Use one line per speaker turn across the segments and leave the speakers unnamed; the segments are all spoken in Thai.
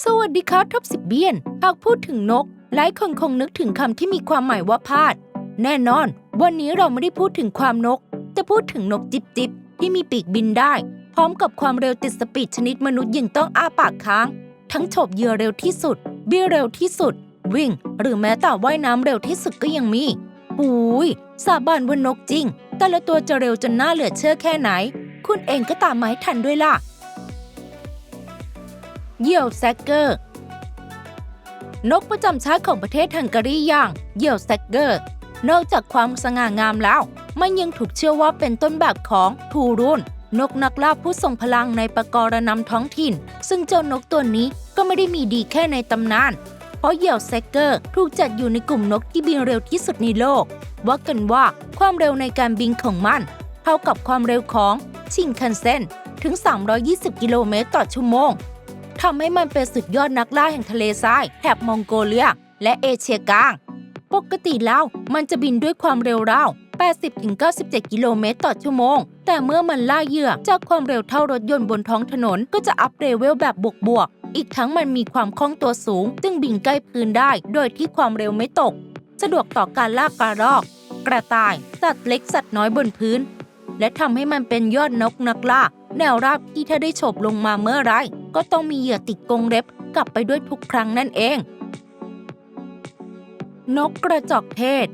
สวัสดีครับท็อปสิบเบียน หากพูดถึงนก หลายคนคงนึกถึงคำที่มีความหมายว่าพาด แน่นอน วันนี้เราไม่ได้พูดถึงความนกแต่พูดถึงนกจิบจิบที่มีปีกบินได้ พร้อมกับความเร็วติดสปีดชนิดมนุษย์ยังต้องอ้าปากค้าง ทั้งโฉบเหยื่อเร็วที่สุดเบี้ยวเร็วที่สุด วิ่ง หรือแม้แต่ว่ายน้ำเร็วที่สุดก็ยังมีอุ้ยสาบานว่านกจริง แต่ละตัวจะเร็วจนน่าเหลือเชื่อแค่ไหน คุณเองก็ตามมาให้ทันด้วยล่ะ เยี่ยวแซกเกอร์ นกประจำชาติของประเทศฮังการีอย่างเยี่ยวแซกเกอร์ นอกจากความสง่างามแล้ว มันยังถูกเชื่อว่าเป็นต้นแบบของทูรุนนกนักล่าผู้ทรงพลังในประกรณำท้องถิ่น ซึ่งเจ้านกตัวนี้ก็ไม่ได้มีดีแค่ในตำนาน เพราะเหยี่ยวแซกเกอร์ถูกจัดอยู่ในกลุ่มนกที่บินเร็วที่สุดในโลก ว่ากันว่าความเร็วในการบินของมัน เท่ากับความเร็วของชิงคันเซ็นถึง 320 กิโลเมตรต่อชั่วโมง ทำให้มันเป็นสุดยอดนักล่าแห่งทะเลทรายแถบมองโกเลีย และเอเชียกลาง ปกติแล้วมันจะบินด้วยความเร็วราว 80-97 กิโลเมตรต่อชั่วโมง แต่เมื่อมันล่าเหยื่อจากความเร็วเท่ารถยนต์บนท้องถนนก็จะอัพเรเวลแบบบวกๆ อีกทั้งมันมีความคล่องตัวสูงจึงบินใกล้พื้นได้ โดยที่ความเร็วไม่ตก สะดวกต่อการล่ากระรอก กระต่ายสัตว์เล็กสัตว์น้อยบนพื้น และทำให้มันเป็นยอดนกนักล่าแนวราบที่ถ้าได้โฉบลงมาเมื่อไร ก็ต้องมีเหยื่อติดกรงเล็บกลับไปด้วยทุกครั้งนั่นเอง นกกระจอกเทศ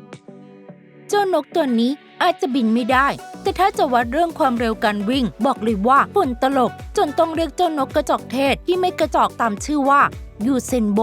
เจ้านกตัวนี้อาจจะบินไม่ได้ แต่ถ้าจะวัดเรื่องความเร็วการวิ่ง บอกเลยว่าฝุ่นตลบจนต้องเรียกเจ้านกกระจอกเทศที่ไม่กระจอกตามชื่อว่ายูเซนโบ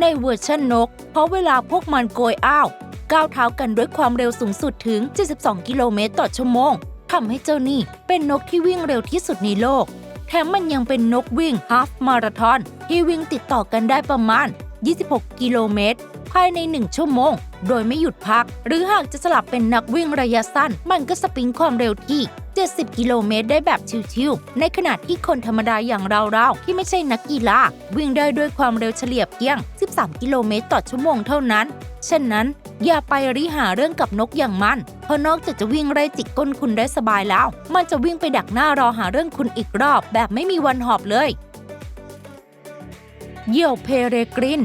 ในเวอร์ชันนก เพราะเวลาพวกมันโกยอ้าวก้าวเท้ากันด้วยความเร็วสูงสุดถึง 72 กิโลเมตรต่อชั่วโมงทำให้เจ้านี่เป็นนกที่วิ่งเร็วที่สุดในโลก แถมมันยังเป็นนกวิ่งฮาฟมาราธอนที่วิ่งติดต่อกันได้ประมาณ 26 กิโลเมตร ภายใน 1 ชั่วโมง โดยไม่หยุดพัก หรือหากจะสลับเป็นนักวิ่งระยะสั้น มันก็สปริงความเร็วที่ 70 กิโลเมตรได้แบบชิวๆ ในขณะที่คนธรรมดาอย่างเราๆ ที่ไม่ใช่นักกีฬาวิ่งได้ด้วยความเร็วเฉลี่ยเพียง 13 กิโลเมตรต่อชั่วโมงเท่านั้น ฉะนั้น อย่าไปริหาเรื่องกับนกอย่างมัน เพราะนอกจากจะวิ่งไล่จิกก้นคุณได้สบายแล้ว มันจะวิ่งไปดักหน้ารอหาเรื่องคุณอีกรอบ แบบไม่มีวันหอบเลย เหยี่ยวเพเรกริน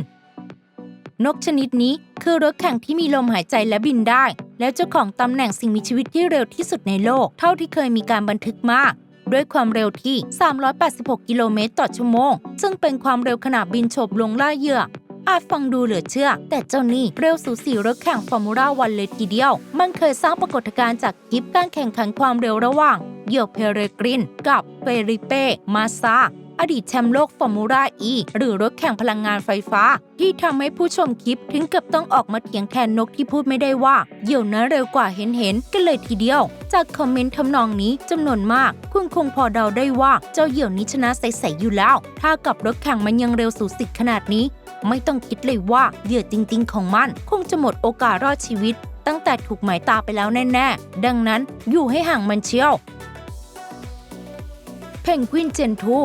นกชนิดนี้คือรถแข่งที่มีลมหายใจและบินได้ และเจ้าของตำแหน่งสิ่งมีชีวิตที่เร็วที่สุดในโลก เท่าที่เคยมีการบันทึกมาด้วยความเร็วที่ 386 กิโลเมตรต่อชั่วโมง ซึ่งเป็นความเร็วขณะบินโฉบลงล่าเหยื่อ อาจฟังดูเหลือเชื่อ แต่เจ้านี่เร็วสูสีรถแข่งฟอร์มูล่าวันเลยทีเดียว มันเคยสร้างปรากฏการณ์จากคลิปการแข่งขันความเร็วระหว่างเหยี่ยวเพเรกรินกับเฟริเป้ มาซา อดีตแชมป์โลกฟอร์มูล่าอีหรือรถแข่งพลังงานไฟฟ้า ที่ทำให้ผู้ชมคลิปถึงกับต้องออกมาเถียงแทนนกที่พูดไม่ได้ว่าเหยี่ยวนั้นเร็วกว่าเห็นเห็นๆกันเลยทีเดียว จากคอมเมนต์ทำนองนี้จำนวนมาก คุณคงพอเดาได้ว่าเจ้าเหยี่ยวนี้ชนะใสๆอยู่แล้ว ถ้ากับรถแข่งมันยังเร็วสูสีขนาดนี้ ไม่ต้องคิดเลยว่าเหยื่อจริง ๆ ของมัน คงจะหมดโอกาสรอดชีวิต ตั้งแต่ถูกหมายตาไปแล้วแน่ๆ ดังนั้นอยู่ให้ห่างมันเชียวเพนกวินเจนทู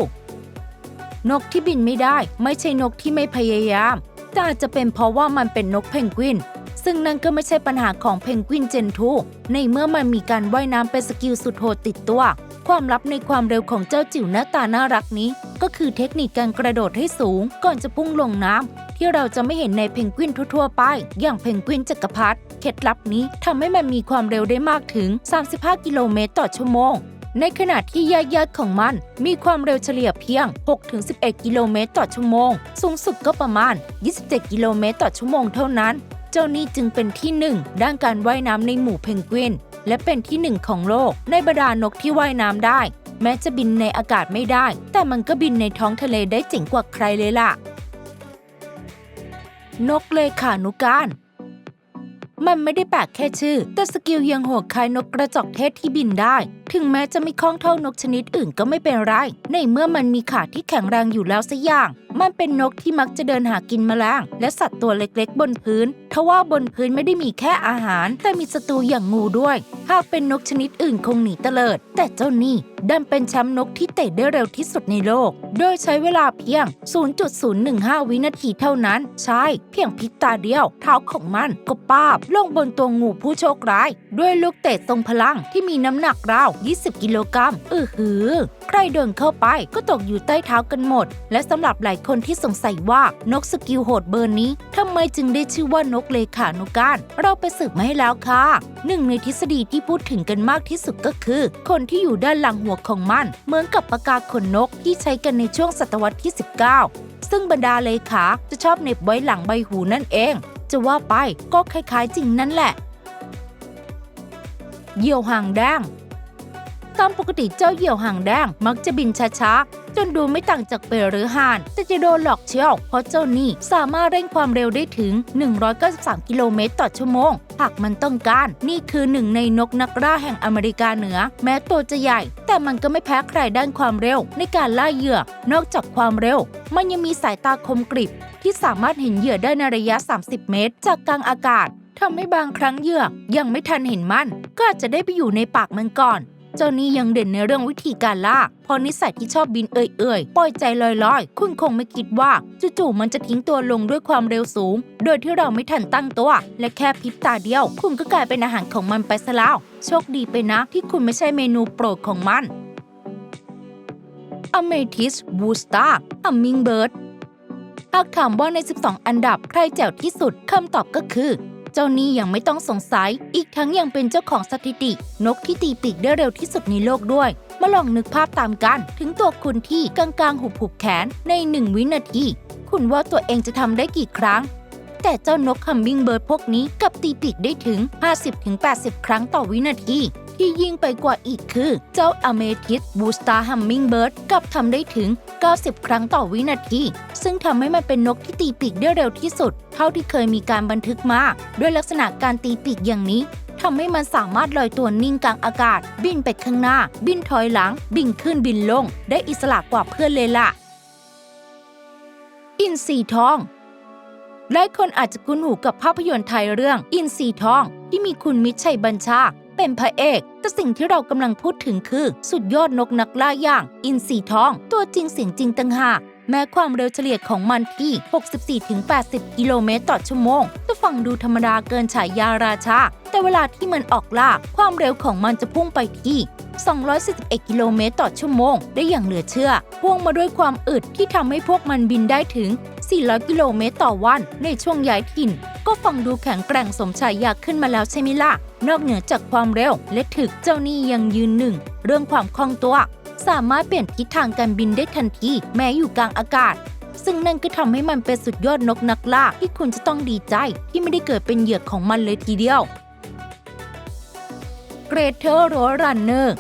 นกที่บินไม่ได้ไม่ใช่นกที่ไม่พยายาม แต่อาจจะเป็นเพราะว่ามันเป็นนกเพนกวิน ซึ่งนั่นก็ไม่ใช่ปัญหาของเพนกวินเจนทูในเมื่อมันมีการว่ายน้ำเป็นสกิลสุดโหดติดตัว ความลับในความเร็วของเจ้าจิ๋วหน้าตาน่ารักนี้ ก็คือเทคนิคการกระโดดให้สูงก่อนจะพุ่งลงน้ำที่เราจะไม่เห็นในเพนกวินทั่วๆไป อย่างเพนกวินจักรพรรดิเคล็ดลับนี้ทำให้มันมีความเร็วได้มากถึง 35 กิโลเมตรต่อชั่วโมง ในขณะที่ญาติญาของมันมีความเร็วเฉลี่ยเพียง 6-11 กิโลเมตรต่อชั่วโมง สูงสุดก็ประมาณ 27 กิโลเมตรต่อชั่วโมงเท่านั้น เจ้านี่จึงเป็นที่หนึ่งด้านการว่ายน้ำในหมู่เพนกวิน และเป็นที่หนึ่งของโลกในบรรดานกที่ว่ายน้ำได้ แม้จะบินในอากาศไม่ได้ แต่มันก็บินในท้องทะเลได้เจ๋งกว่าใครเลยล่ะ นกเลขานุการ มันไม่ได้แปลกแค่ชื่อ แต่สกิลยังโหดคล้ายนกกระจอกเทศที่บินได้ ถึงแม้จะไม่คล่องเท่านกชนิดอื่นก็ไม่เป็นไร ในเมื่อมันมีขาที่แข็งแรงอยู่แล้วสักอย่าง มันเป็นนกที่มักจะเดินหากินแมลงและสัตว์ตัวเล็กๆ บนพื้น ทว่าบนพื้นไม่ได้มีแค่อาหาร แต่มีศัตรูอย่างงูด้วย หากเป็นนกชนิดอื่นคงหนีเตลิด แต่เจ้านี่ดันเป็นแชมป์นกที่เตะได้เร็วที่สุดในโลก โดยใช้เวลาเพียง 0.015 วินาทีเท่านั้น ใช่ เพียงพริบตาเดียว เท้าของมันก็ป้าบ ลงบนตัวงูผู้โชคร้าย ด้วยลูกเตะทรงพลังที่มีน้ำหนักราว 20 กิโลกรัม อือหือใครเดินเข้าไปก็ตกอยู่ใต้เท้ากันหมด และสำหรับหลายคนที่สงสัยว่านกสกิลโหดเบอร์นี้ทำไมจึงได้ชื่อว่านกเลขานุการ เราไปสืบมาให้แล้วค่ะหนึ่งในทฤษฎีที่พูดถึงกันมากที่สุดก็คือ คนที่อยู่ด้านหลังหัวของมันเหมือนกับปากกาขนนกที่ใช้กันในช่วงศตวรรษที่ 19 ซึ่งบรรดาเลขาจะชอบเหน็บไว้หลังใบหูนั่นเอง จะว่าไปก็คล้ายๆจริงนั่นแหละเหยี่ยวหางแดง ตามปกติเจ้าเหยี่ยวหางแดงมักจะบินช้าๆ จนดูไม่ต่างจากเปรหรือห่าน แต่จะโดนหลอกเชียว เพราะเจ้านี่สามารถเร่งความเร็วได้ถึง 193 กิโลเมตรต่อชั่วโมง หากมันต้องการ นี่คือหนึ่งในนกนักล่าแห่งอเมริกาเหนือ แม้ตัวจะใหญ่ แต่มันก็ไม่แพ้ใครด้านความเร็ว ในการล่าเหยื่อ นอกจากความเร็ว มันยังมีสายตาคมกริบ ที่สามารถเห็นเหยื่อได้ในระยะ 30 เมตร จากกลางอากาศทำให้บางครั้งเหยื่อยังไม่ทันเห็นมัน ก็อาจจะได้ไปอยู่ในปากมันก่อน เจ้านี่ยังเด่นในเรื่องวิธีการล่าพราะนิสัยที่ชอบบินเอื่อยๆ ปล่อยใจลอยๆ คุณคงไม่คิดว่าจู่ๆมันจะทิ้งตัวลงด้วยความเร็วสูง โดยที่เราไม่ทันตั้งตัว และแค่พริบตาเดียว คุณก็กลายเป็นอาหารของมันไปซะแล้ว โชคดีไปนะ ที่คุณไม่ใช่เมนูโปรดของมันอเมทิสบูสตาอัมมิงเบิร์ดหากถามว่าใน 12 อันดับใครแจ๋วที่สุดคำตอบก็คือ เจ้านี่ยังไม่ต้องสงสัย อีกทั้งยังเป็นเจ้าของสถิติ นกที่ตีปีกได้เร็วที่สุดในโลกด้วย มาลองนึกภาพตามกัน ถึงตัวคุณที่กลางๆหุบหุบแขนในหนึ่งวินาที คุณว่าตัวเองจะทำได้กี่ครั้ง แต่เจ้านกคัมมิงเบิร์ดพวกนี้กับตีปีกได้ถึง 50-80 ครั้งต่อวินาที ที่ยิ่งไปกว่าอีกคือ เจ้าอเมทิสบูสตาฮัมมิงเบิร์ดกลับทำได้ถึง 90 ครั้งต่อวินาที ซึ่งทำให้มันเป็นนกที่ตีปีกได้เร็วที่สุด เท่าที่เคยมีการบันทึกมา ด้วยลักษณะการตีปีกอย่างนี้ทำให้มันสามารถลอยตัวนิ่งกลางอากาศ บินไปข้างหน้า บินถอยหลัง บินขึ้นบินลง ได้อิสระกว่าเพื่อนเลยล่ะ อินทรีทองหลายคนอาจจะคุ้นหูกับภาพยนตร์ไทยเรื่อง อินทรีทอง ที่มีคุณมิตรชัยบัญชา เป็นพระเอก แต่สิ่งที่เรากำลังพูดถึงคือ สุดยอดนกนักล่าอย่าง อินทรีทอง ตัวจริงเสียงจริงต่างหากแม้ความเร็วเฉลี่ยของมันที่ 64-80 กิโลเมตรต่อชั่วโมง จะฟังดูธรรมดาเกินฉายาราชา แต่เวลาที่มันออกล่า ความเร็วของมันจะพุ่งไปที่ 241 กิโลเมตรต่อชั่วโมง ได้อย่างเหลือเชื่อ พ่วงมาด้วยความอึดที่ทำให้พวกมันบินได้ถึง 400 กิโลเมตรต่อวัน ในช่วงย้ายถิ่น ก็ฟังดูแข็งแกร่งสมชายาขึ้นมาแล้วใช่ไหมล่ะ นอกเหนือจากความเร็วและถึกเจ้านี่ยังยืนหนึ่ง เรื่องความคล่องตัว สามารถเปลี่ยนทิศทางการบินได้ทันทีแม้อยู่กลางอากาศ ซึ่งนั่นก็ทำให้มันเป็นสุดยอดนกนักล่าที่คุณจะต้องดีใจที่ไม่ได้เกิดเป็นเหยื่อของมันเลยทีเดียวเกรเทอร์โรรันเนอร์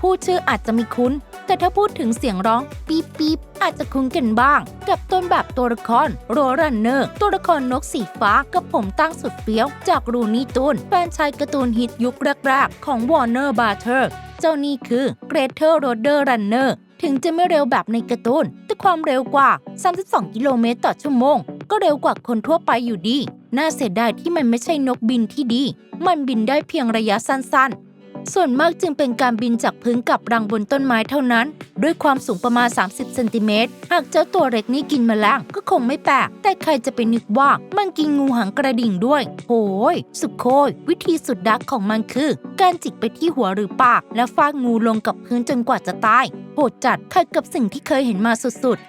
ผู้ชื่ออาจจะมีคุ้น แต่ถ้าพูดถึงเสียงร้องปี๊บปี๊บอาจจะคุ้นกันบ้าง กับต้นแบบตัวละครโรรันเนอร์ ตัวละครนกสีฟ้ากับผมตั้งสุดเฟี้ยว จากรูนี่ตูนแฟนชายการ์ตูนฮิตยุคแรกๆ ของวอร์เนอร์บาร์เทอร์เจ้านี่คือเกรเทอร์โรเดอร์รันเนอร์ถึงจะไม่เร็วแบบในการ์ตูน แต่ความเร็วกว่า 32 กิโลเมตรต่อชั่วโมง ก็เร็วกว่าคนทั่วไปอยู่ดี น่าเสียดายที่มันไม่ใช่นกบินที่ดี มันบินได้เพียงระยะสั้นๆ ส่วนมากจึงเป็นการบินจากพื้นกับรังบนต้นไม้เท่านั้น ด้วยความสูงประมาณ 30เซนติเมตรหากเจ้าตัวเล็กนี่กินแมลงก็คงไม่แปลก แต่ใครจะไปนึกว่ามันกินงูหางกระดิ่งด้วย โหย สุดโคยวิธีสุดดักของมันคือ การจิกไปที่หัวหรือปาก และฟาดงูลงกับพื้นจนกว่าจะตายโหดจัดขัดกับสิ่งที่เคยเห็นมาสุดๆ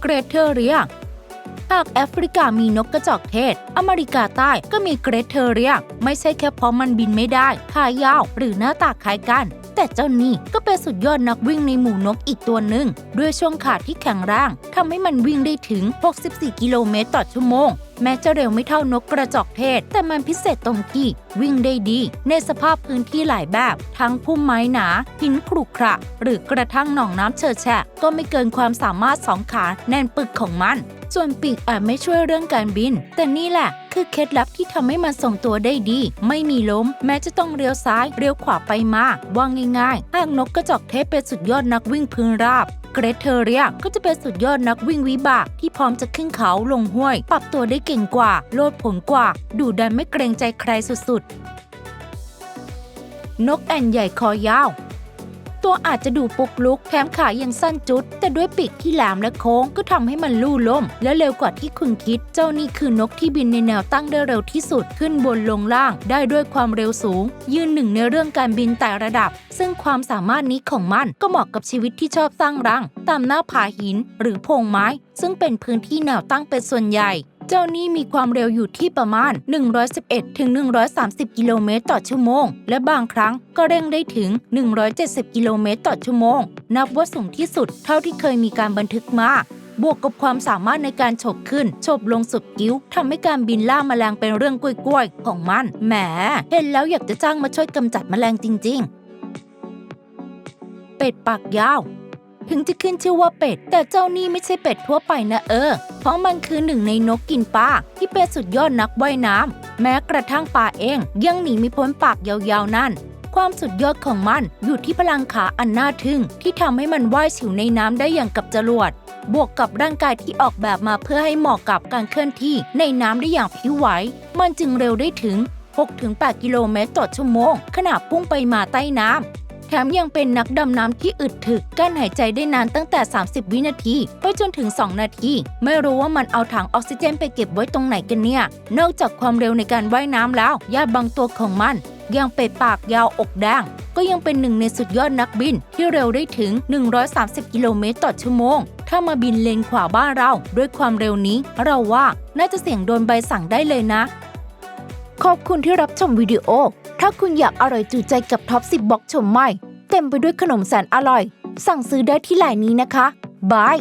เกรเทอเรีย หากแอฟริกามีนกกระจอกเทศ อเมริกาใต้ก็มีเกรเทอเรีย ไม่ใช่แค่เพราะมันบินไม่ได้ ขายาวหรือหน้าตาคล้ายกัน แต่เจ้านี่ก็เป็นสุดยอดนักวิ่งในหมู่นกอีกตัวหนึ่ง ด้วยช่วงขาที่แข็งแรงทำให้มันวิ่งได้ถึง 64 กิโลเมตรต่อชั่วโมง แม้จะเร็วไม่เท่านกกระจอกเทศ แต่มันพิเศษตรงที่วิ่งได้ดี ในสภาพพื้นที่หลายแบบ ทั้งพุ่มไม้หนาหินขรุขระ หรือกระทั่งหนองน้ำเชอแฉะก็ไม่เกินความสามารถสองขาแน่นปึกของมัน ส่วนปีกอาจไม่ช่วยเรื่องการบิน แต่นี่แหละ คือเคล็ดลับที่ทำให้มันส่งตัวได้ดี ไม่มีล้ม แม้จะต้องเลี้ยวซ้ายเลี้ยวขวาไปมาว่าง่ายๆหากนกกระจอกเทศเป็นสุดยอดนักวิ่งพื้นราบเกรเทอเรียก็จะเป็นสุดยอดนักวิ่งวิบากที่พร้อมจะขึ้นเขาลงห้วย ปรับตัวได้เก่งกว่า โลดผลกว่า ดูดันไม่เกรงใจใครสุดๆ นกแอ่นใหญ่คอยาว ตัวอาจจะดูปุกลุกแถมขายังสั้นจุด แต่ด้วยปีกที่แหลมและโค้งก็ทำให้มันลู่ล่ม และเร็วกว่าที่คุณคิด เจ้านี่คือนกที่บินในแนวตั้งได้เร็วที่สุดขึ้นบนลงล่าง ได้ด้วยความเร็วสูง ยืนหนึ่งในเรื่องการบินแต่ระดับ ซึ่งความสามารถนี้ของมันก็เหมาะกับชีวิตที่ชอบสร้างรังตามหน้าผาหิน หรือโพรงไม้ ซึ่งเป็นพื้นที่แนวตั้งเป็นส่วนใหญ่ เจ้านี่มีความเร็วอยู่ที่ประมาณ 111ถึง130 กิโลเมตรต่อชั่วโมง และบางครั้งก็เร่งได้ถึง 170 กิโลเมตรต่อชั่วโมง นับว่าสูงที่สุดเท่าที่เคยมีการบันทึกมาบวกกับความสามารถในการฉบขึ้นฉบลงสุดกิ้วทำให้การบินล่าแมลงเป็นเรื่องกล้วยๆ ของมัน แหม เห็นแล้วอยากจะจ้างมาช่วยกำจัดแมลงจริง ๆ เป็ดปากยาว ถึงจะขึ้นชื่อว่าเป็ด แต่เจ้านี่ไม่ใช่เป็ดทั่วไปนะเออ เพราะมันคือหนึ่งในนกกินปลาที่เป็นสุดยอดนักว่ายน้ำแม้กระทั่งปลาเองยังหนีไม่พ้นปากยาวๆนั่น ความสุดยอดของมันอยู่ที่พลังขาอันน่าทึ่ง ที่ทำให้มันว่ายฉิวในน้ำได้อย่างกับจรวด บวกกับร่างกายที่ออกแบบมาเพื่อให้เหมาะกับการเคลื่อนที่ในน้ำได้อย่างผิวไหว มันจึงเร็วได้ถึง 6-8 กิโลเมตรต่อชั่วโมงขณะพุ่งไปมาใต้น้ำ แถมยังเป็นนักดำน้ำที่อึดถึกกั้นหายใจได้นานตั้งแต่ 30 วินาที ไปจนถึง 2 นาที ไม่รู้ว่ามันเอาถังออกซิเจนไปเก็บไว้ตรงไหนกันเนี่ย นอกจากความเร็วในการว่ายน้ำแล้วญาติบางตัวของมัน ยังเป็ดปากยาวอกแดงก็ยังเป็นหนึ่งในสุดยอดนักบินที่เร็วได้ถึง 130 กิโลเมตรต่อชั่วโมง ถ้ามาบินเลนขวาบ้านเรา ด้วยความเร็วนี้ เราว่าน่าจะเสี่ยงโดนใบสั่งได้เลยนะ ขอบคุณที่รับชมวิดีโอ ถ้าคุณอยากอร่อยจูใจกับท็อป10บ็อกชมใหม่ เต็มไปด้วยขนมแสนอร่อย สั่งซื้อได้ที่ไลน์นี้นะคะบาย